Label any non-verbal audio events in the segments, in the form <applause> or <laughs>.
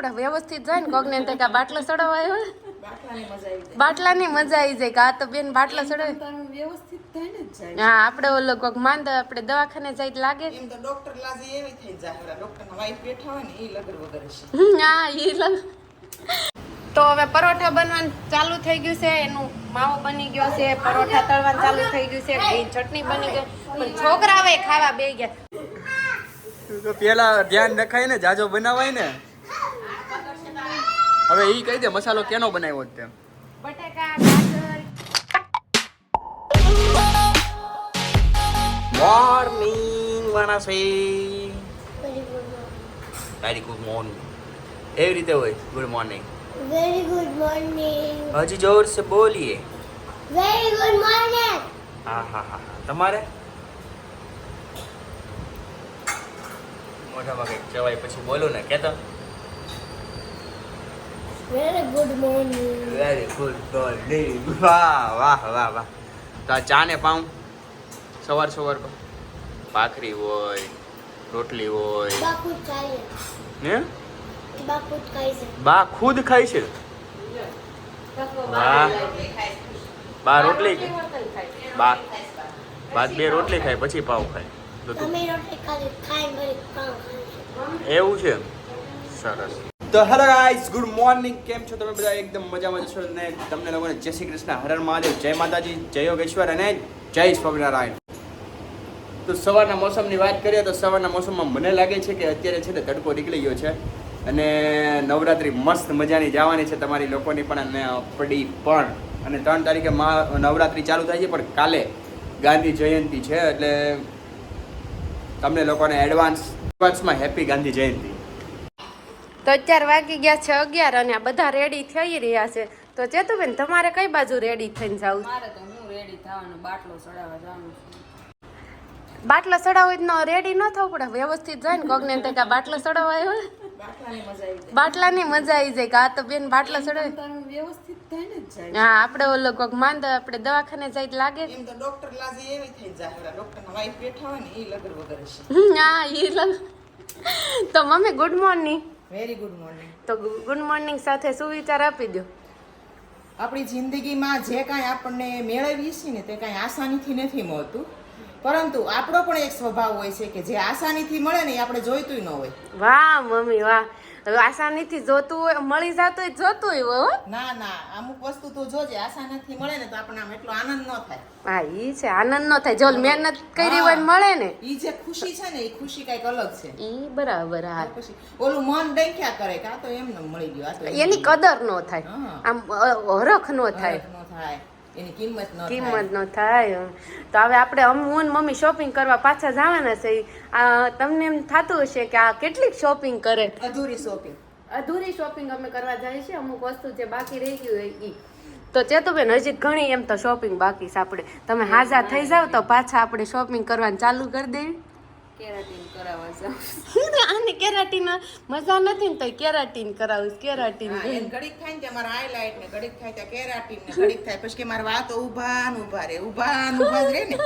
પડે વ્યવસ્થિત જાય ને કોકને એમ થાય કે બાટલો સડાવવા આવ્યો. બાટલાની મજા આવી જાય. બાટલાની મજા આવી જાય કે આ તો બેન બાટલો વ્યવસ્થિત જાય. હા આપણે ઓલો કોક માંદ આપણે દવાખાને જાય લાગે. એમ તો ડોક્ટર લાજી એવી થઈ જાય ડોક્ટર વાઈફ બેઠા હોય ને એ લગર વગર છે હમ, હા એ લગ- તો હવે પરોઠા બનવાનું ચાલુ થઈ ગયું છે એનું માવો બની ગયો છે પરોઠા તળવાનું ચાલુ થઈ ગયું છે ઘી ચટણી બની ગઈ. પણ છોકરા હવે ખાવા બે ગયા. તો પેલા ધ્યાન રખાય ને જાજો બનાવાય ને. હવે એ કહી દે મસાલો કેનો બનાવ્યો છે તેમ. બટાકા ગાજર. મોર્નિંગ વાણાસી વેરી ગુડ મોર્નિંગ એવી રીતે હોય good morning Very good morning. હજી જોર સે બોલીએ. Very good morning. હા હા હા તમારે? મોઢામાં કંઈક જવાય પછી બોલો ને કેતો? વેરી ગુડ મોર્નિંગ વાહ વાહ વાહ વાહ. તો આ ચા ને પાઉં? સવાર સવાર ભાખરી હોય રોટલી હોય. બાપુ ખાય ને બાપુ ખાય છે. બા ખુદ ખાય છે? વાહ બા રોટલી બા? બાદ બે રોટલી ખાય પછી પાવ ખાય. તમે રોટલી ખાય એવું છે? સરસ. તો હેલો ગાઈસ ગુડ મોર્નિંગ કેમ છો તમે બધા? એકદમ મજામાં છો ને તમને લોકોને જય શ્રી કૃષ્ણ, હર હર મહાદેવ, જય માતાજી, જય યોગેશ્વર અને જય સ્વામિનારાયણ. તો સવારના મોસમની વાત કરીએ તો સવારના મોસમમાં મને લાગે છે કે અત્યારે છે ને તડકો નીકળી ગયો છે અને નવરાત્રિ મસ્ત મજાની જવાની છે તમારી લોકોની પણ અને પડી પણ. અને ત્રણ તારીખે મહા નવરાત્રિ ચાલુ થાય છે, પણ કાલે ગાંધી જયંતિ છે એટલે તમને લોકોને એડવાન્સ એડવાન્સમાં હેપી ગાંધી જયંતિ. તો અત્યાર વાગી ગયા છે અગિયાર અને આ બધા રેડી થઈ રહ્યા છે. તો ચેતુબેન તમારે કઈ બાજુ રેડી થઈને જવું મારે તો હું રેડી થવાનું બાટલો ચડાવવા જવાનું છું. બાટલો સડાવો ન રેડી ન થવું પડે. વ્યવસ્થિત જાય ને કોક ને કે બાટલો ચડાવવા આવ્યો. બાટલાની મજા આવી જાય. મજા આવી જાય કે આ તો બેન બાટલો ચડાવે. વ્યવસ્થિત થઈને જ જાય. હા આપણે ઓલો કોક માંદ આપણે દવાખાને જાય લાગે. એમ તો ડોક્ટર લાજી એવી થઈ જાય. ઓલા વાઈફ બેઠા હોય ને એ લગર વગર છે હા તો mummy good morning very good morning તો ગુડ મોર્નિંગ સાથે સુવિચાર આપી દો આપણી જિંદગીમાં જે કાંઈ આપણને મેળવીએ છીએ ને તે કાંઈ આસાનીથી નથી મળતું. પરંતુ આપણો પણ એક સ્વભાવ હોય છે કે જે આસાનીથી મળે ને એ આપણે જોઈતું ન હોય. વાહ મમ્મી વાહ. હવે આસાનીથી જોતું હોય મળી જતું હોય જોતું હોય હો. ના ના અમુક વસ્તુ તો જોજે આસાનીથી મળે ને તો આપણને આમ એટલો આનંદ ન થાય. હા ઈ છે આનંદ ન થાય. જો મહેનત કરી હોય મળે ને. ઈ જે ખુશી છે ને એ ખુશી કંઈક અલગ છે. ઈ બરાબર હા. પછી ઓલું મન ડંખ્યા કરે કે આ તો એમને મળી ગયું આ તો એની કદર ન થાય. આમ હરખ ન થાય. ન થાય. એની કિંમત ન થાય. કિંમત ન થાય. તો હવે આપણે હું મમ્મી શોપિંગ કરવા પાછા જવાના છે. આ તમને એમ થતું હશે કે આ કેટલીક શોપિંગ કરે? અધૂરી શોપિંગ અધૂરી શોપિંગ અમે કરવા જઈએ છીએ અમુક વસ્તુ જે બાકી રહી ગયું હોય એ તો ચેતુબેન હજી ઘણી એમ તો શોપિંગ બાકી છે આપણે. તમે હાજર થઈ જાવ તો પાછા આપણે શોપિંગ કરવાનું ચાલુ કરી દેવી કેરાટીન કરાવવા જાવ આને કેરાટીન મજા નથી ને તો કેરાટીન કરાવું કેરાટીન ઘડીક થાય ને મારા હાઇલાઇટ ને ઘડીક થાય ત્યાં કેરાટીન ને ઘડીક થાય. પછી કે મારા વાતો ઊભા ને ઊભા રે ઊભા ને ઊભા જ રે ને.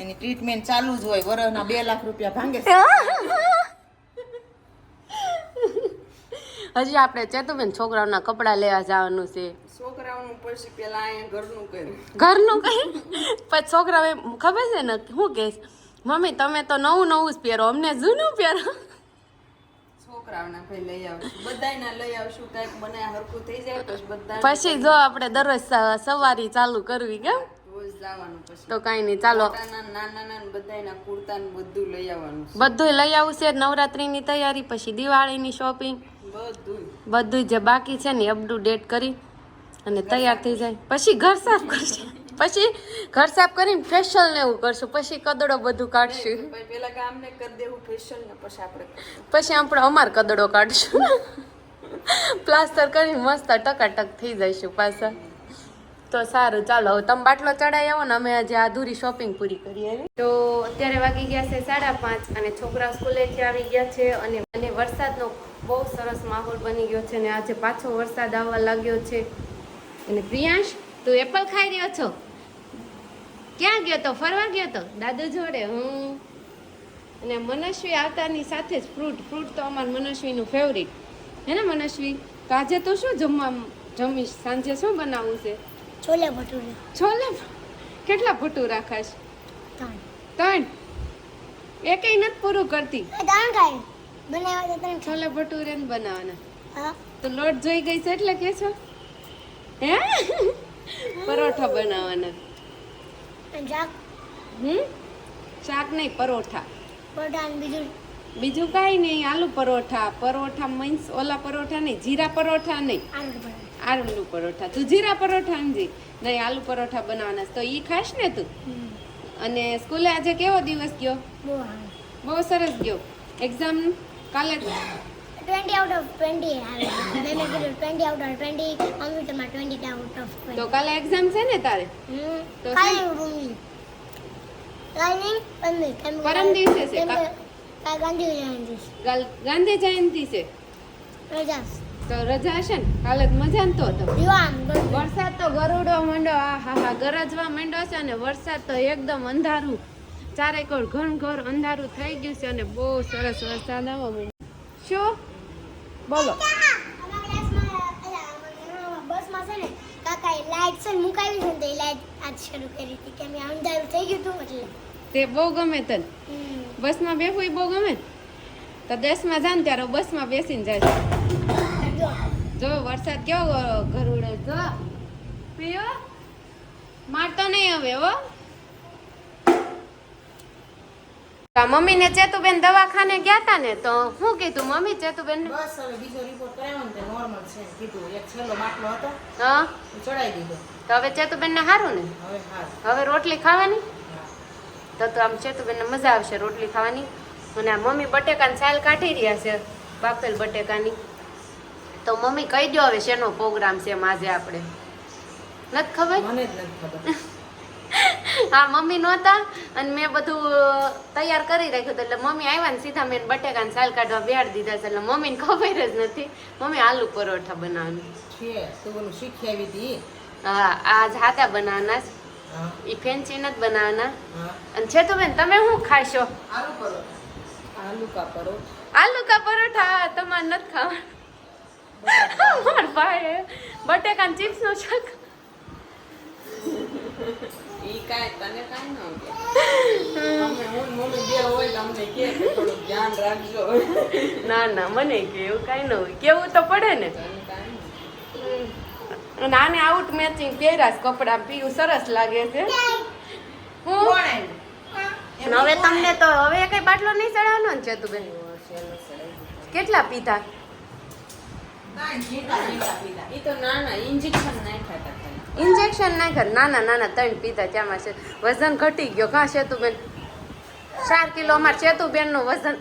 એની ટ્રીટમેન્ટ ચાલુ જ હોય વરસના બે લાખ રૂપિયા ભાંગે હજી આપણે ચેતુબેન છોકરાઓના કપડાં લેવા જવાનું છે. છોકરાઓનું પછી પેલા અહીંયા ઘરનું કર્યું. ઘરનું કઈ પછી છોકરાઓ એમ ખબર છે ને શું કે મમ્મી તમે તો નવું નવું જ પહેરો. અમને જૂનું પહેરો. છોકરાઓના ભાઈ લઈ આવશું. બધાયના લઈ આવશું. કાંઈક મને હરખું થઈ જાય પછી બધા પછી જો આપણે દરરોજ સવારી ચાલુ કરવી કેમ તો કાંઈ નહીં ચાલો. બધું લઈ આવવાનું. બધું લઈ આવું છે નવરાત્રીની તૈયારી પછી દિવાળીની શોપિંગ બધું બધું જે બાકી છે ને અપ ટુ ડેટ કરી અને તૈયાર થઈ જાય. પછી ઘર સાફ કરશે. પછી ઘર સાફ કરીને ફેશિયલ ને એવું કરશું. પછી કદડો બધું કાઢશું. ભાઈ પેલા કામ ને કરી દેવું ફેશિયલ ને પછી આપણે પછી આપણે અમાર કદડો કાઢશું. પ્લાસ્ટર કરીને મસ્ત ટકાટક થઈ જઈશું પાછા. તો સારું ચાલો હવે તમે બાટલો ચડાવી આવો ને અમે આજે અધૂરી શોપિંગ પૂરી કરી આવી તો અત્યારે વાગી ગયા છે સાડા પાંચ અને છોકરા સ્કૂલેથી આવી ગયા છે અને અને વરસાદનો બહુ સરસ માહોલ બની ગયો છે અને આજે પાછો વરસાદ આવવા લાગ્યો છે. અને પ્રિયાંશ તું એપલ ખાઈ રહ્યો છો? ક્યાં ગયો તો? ફરવા ગયો તો? દાદુ જોડે? હું અને મનસ્વી આવતાની સાથે જ ફ્રૂટ. ફ્રૂટ તો અમાર મનસ્વીનું ફેવરિટ હે ને મનસ્વી? આજે તો શું જમવા જમીશ? સાંજે શું બનાવવું છે? છોલે ભટુરે. છોલે કેટલા ભટુરા રાખાશ? ત્રણ. ત્રણ? એકેય નથી પૂરું કરતી. ત્રણ ખાય. બનાવ્યા તો ત્રણ છોલે ભટુરે ને બનાવવાના. હા. તો લોટ જોઈ ગઈ છે એટલે કે છો? હે. પરોઠા બનાવવાના. શાક? હમ? શાક નહીં પરોઠા. પરોઠા બીજું? બીજું કાંઈ નહીં આલુ પરોઠા. પરોઠા મીન્સ ઓલા પરોઠા નહીં જીરા પરોઠા નહીં. આલુ પરોઠા. તું જીરા પરોઠા સમજી નહીં આલુ પરોઠા બનાવવાના તો ઈ ખાશ ને તું? અને સ્કૂલે આજે કેવો દિવસ ગયો? બહુ બહુ સરસ ગયો. એક્ઝામ કાલે? ટ્વેન્ટી આઉટ ઓફ ટ્વેન્ટી આવે મેં કીધું ટ્વેન્ટી આઉટ ઓફ ટ્વેન્ટી. કોમ્પ્યુટરમાં ટ્વેન્ટી આઉટ ઓફ તો કાલે એક્ઝામ છે ને તારે? તો પરમ દિવસે છે. ગાંધી જયંતિ છે. ગાંધી જયંતિ છે. રજા તો રજા હશે ને? કાલે મજા ને તો વરસાદ તો ગરુડો મંડો આ હા હા ગરજવા મંડો છે અને વરસાદ તો એકદમ અંધારું. ચારે કોર ઘણ ઘર અંધારું થઈ ગયું છે અને બહુ સરસ વરસાદ આવવા માંડ્યો શું? બોલો અમારા ક્લાસમાં અલા, બસમાં છે ને કાકાએ લાઈટ છે મુકાવી છે તે લાઈટ આજ શરૂ કરી હતી કેમ અંધારું થઈ ગયું હતું એટલે. તે બહુ ગમે તને. બસમાં બેસવું એ બહુ ગમે? તો દસમાં જાન ત્યારે બસમાં બેસીને જાય જો. જો વરસાદ કેવો ગરુડે જો. પીયો મારતો નહીં હવે હો. આ મમ્મીને ચેતુબેન દવાખાને ગયા તા ને તો શું કીધું મમ્મી ચેતુબેન બસ હવે બીજો રિપોર્ટ કરાવ્યો ને નોર્મલ છે. કીધું એક છેલ્લો બાટલો હતો. હા? ચડાઈ દીધો. તો હવે ચેતુબેન ને સારું ને? હવે હવે રોટલી ખાવાની? તો તો આમ ચેતુબેનને મજા આવશે રોટલી ખાવાની. અને આ મમ્મી બટેકાની સાલ કાઢી રહ્યા છે બાફેલ બટેકાની. તો મમ્મી કહી દો હવે શેનો પ્રોગ્રામ છે આજે આપણે. નથી ખબર? મને જ નથી ખબર. હા મમ્મી નહોતા અને મેં બધું તૈયાર કરી રાખ્યું હતું. એટલે મમ્મી આવ્યા ને સીધા મેં બટેકાની સાલ કાઢવા બેહાડી દીધા છે. એટલે મમ્મીને ખબર જ નથી. મમ્મી આલુ પરોઠા બનાવવાનું. શીખી આવી હતી હા આ જાતા બનાવવાના. એ ફેન્સી નથી બનાવવાના અને છે તો બેન તમે શું ખાશો? આલુ પરોઠા. આલુ કા પરોઠા. આલુ કા પરોઠા? તમારે નથી ખાવા <laughs> માર ભાઈ બટેકા ચિપ્સ નો શાક. ઈ કાંઈ તને કાંઈ ન કે. અમે હું ને અમને કે કે થોડું ધ્યાન રાખજો. ના ના મને કેવું કાંઈ ન હોય. કેવું તો પડે ને. અને આને આઉટ મેચિંગ પહેરાશ કપડા પીવું સરસ લાગે છે. હું? હવે તમને તો હવે કઈ બાટલો નહીં ચડાવવાનો ને ચેતુબેન? કેટલા પીધા? જીતા ઈ તો ના ના ઇન્જેક્શન નાખ્યા તા ઇન્જેક્શન કર નાના નાના ત્રણ પીધા ત્યાંમાં છે. વજન ઘટી ગયો. કાં સેતુબેન ચાર કિલો અમાર સેતુબેનનું વજન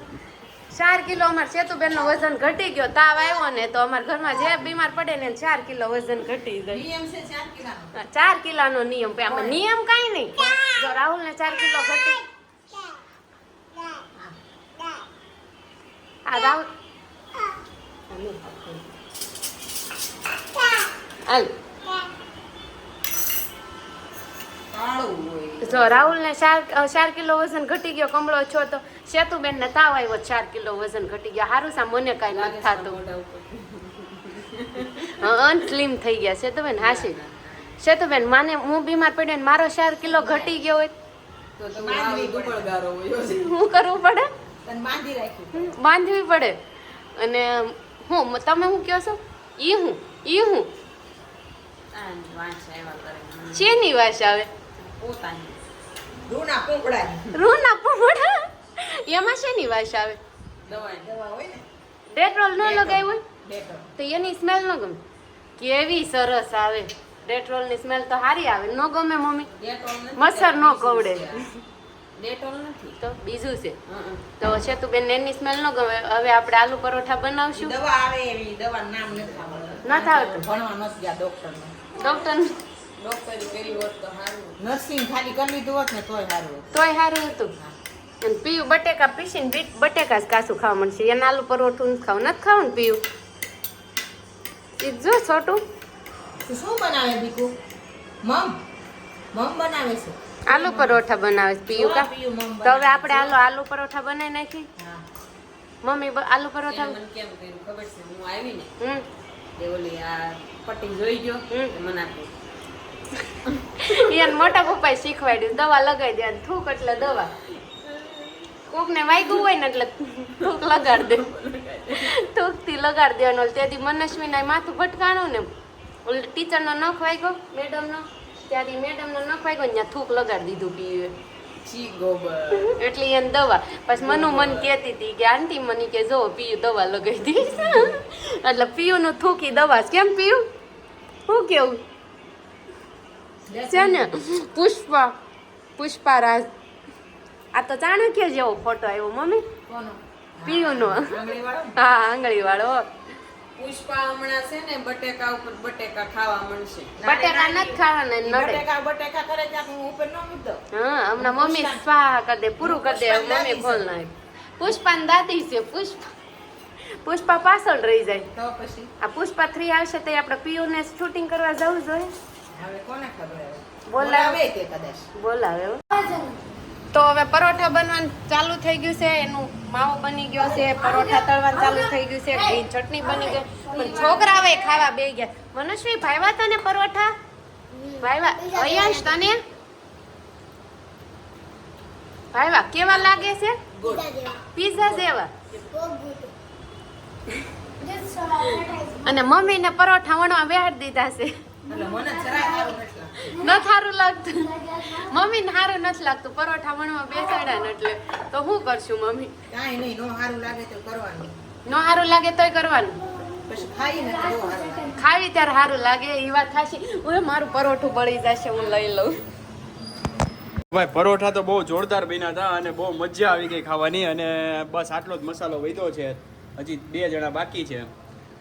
ચાર કિલો અમાર સેતુબેનનું વજન ઘટી ગયો. તાવ આવ્યો ને તો અમારા ઘરમાં જે બીમાર પડે ને ચાર કિલો વજન ઘટી જાય ચાર કિલાનો. નિયમ આમાં નિયમ કાંઈ નહીં. જો રાહુલને ચાર કિલો ઘટી આ રાહુલ. હાલ. જો રાહુલને ચાર ચાર કિલો વજન ઘટી ગયો કમળો છો તો સેતુબેનને તાવ આવ્યો ચાર કિલો વજન ઘટી ગયો. સારું સા મને કાંઈ નથી થતું. અનસ્લિમ થઈ ગયા. સેતુબેન હાસી સેતુબેન માને હું બીમાર પડ્યો ને મારો ચાર કિલો ઘટી ગયો હોય. શું કરવું પડે? બાંધવી પડે. અને હું તમે શું કહો છો? ઈ હું ઈ હું. શેની વાસ આવે? પોતાની. રૂના પોપડાની. રૂના પોપડા એમાં શેની વાસ આવે? દવા દવા હોય ને? ડેટ્રોલ ન લગાવ્યું હોય. તો એની સ્મેલ ન ગમે. કેવી સરસ આવે. ડેટ્રોલની સ્મેલ તો સારી આવે. ન ગમે મમ્મી. મચ્છર ન કવડે. ડેટોલ નથી. તો બીજું છે. તો છે તું બેન એની સ્મેલ ન ગમે. હવે આપણે આલુ પરોઠા. બનાવશું. દવા આવે એવી. દવાનું નામ નથી આવડતું. નથી આવડતું. ભણવા નથી ગયા ડોક્ટરને. ડોક્ટર. નર્સિંગ ખાલી કરી લીધું હોત ને તોય સારું તોય સારું હતું. અને પીયું બટેકા પીસીને બીટ બટેકા જ કાસું ખાવા મળશે. એને આલુ પરોઠું નથી ખાવું. નથી ખાવું ને પીયું? એ જો છોટું. શું બનાવે બીકુ મમ. મમ બનાવે છે. આલુ પરોઠા બનાવે છે. પીયું કા? તો હવે આપણે આલુ આલો પરોઠા બનાવી નાખી મમ્મી આલુ પરોઠા મને કેમ કર્યું? ખબર છે? હું આવી ને હમ ઓલી આ પટ્ટી જોઈ ગયો. મને આપી. <laughs> એને મોટા પપ્પાએ શીખવાડ્યું દવા લગાવી દે થૂક એટલે દવા. કોકને વાગ્યું હોય ને એટલે થૂક લગાડ દે. થૂકથી લગાડ દેવાનો ત્યાંથી મનસ્વીના માથું ભટકાણું ને ઓલું ટીચરનો નખ વાગ્યો મેડમનો ત્યાંથી મેડમનો નખ વાગ્યો ને ત્યાં થૂક લગાડી દીધું પીવે એટલે એને દવા. પછી મનુ મન કહેતી હતી કે આંટી મને કે જો પીયું દવા લગાવી દીધી <laughs> એટલે પીયું નું થૂકી દવા કેમ પીયું? શું કેવું? છે ને પુષ્પા પુષ્પા રાજ આ તો ચાણક્ય જેવો ફોટો આવ્યો મમ્મી. પીયુનો. હા આંગળી વાળો પુષ્પા હમણાં છે ને બટેકા ઉપર બટેકા ખાવા મળશે. બટેકા નથી ખાવાના નડે. બટેકા બટેકા કરે ત્યાં હું ઉપર ન મૂકી હા હમણાં મમ્મી સ્વાહા કરી દે પૂરું કરી દે મમ્મી ખોલ પુષ્પા પુષ્પાની દાદી છે પુષ્પા. પુષ્પા પાછળ રહી જાય. તો પછી? આ પુષ્પા થ્રી આવશે તો આપણે પીયુને શૂટિંગ કરવા જવું જોઈએ. હવે કોને ખબર બોલાવે. બોલાવે કદાચ. બોલાવે તો હવે પરોઠા બનવાનું ચાલુ થઈ ગયું છે એનું માવો બની ગયો છે પરોઠા તળવાનું ચાલુ થઈ ગયું છે ચટણી બની ગઈ. પણ છોકરાઓએ ખાવા બે ગયા. મનુષ્ય ભાઈવા તને પરોઠા? ભાઈવા અયાંશ તને? ભાઈવા કેવા લાગે છે? પીઝા જેવા. <laughs> અને મમ્મીને પરોઠા વણવા બેહાડી દીધા છે. લાગતું. ન સારું લાગતું. નથી લાગતું. પરોઠા વણવા બેસાડ્યા ને એટલે. તો શું કરશું મમ્મી? કાંઈ નહીં નો સારું લાગે તો કરવાનું. ન સારું લાગે તોય કરવાનું. ખાવી ત્યારે સારું લાગે એ વાત થશે ઓય મારું પરોઠું બળી જશે હું લઈ લઉં. ભાઈ પરોઠા તો બહુ જોરદાર બન્યા હતા અને બહુ મજા આવી ગઈ ખાવાની અને બસ આટલો જ મસાલો વધ્યો છે. હજી બે જણા બાકી છે.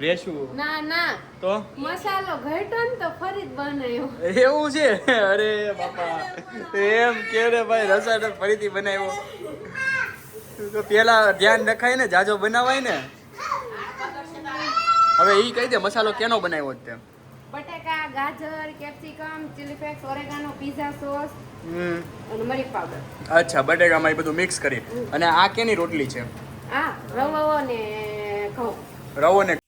રેશું ના ના. તો? મસાલો ઘટ્યો ને તો ફરી જ બનાવ્યો એવું છે? અરે બાપા. એમ કે રે ભાઈ રસાયણ ફરીથી બનાવ્યો. તો પેલા ધ્યાન રખાય ને જાજો બનાવાય ને. હવે ઈ કહી દે મસાલો કેનો બનાવ્યો છે બટાકા ગાજર capsicum chilli flakes oregano pizza sauce hmm. અને મરી પાવડર અચ્છા બટેકામાં એ બધું મિક્સ કરી. અને આ કેની રોટલી છે? આ રવો ને ઘઉં. રવો ને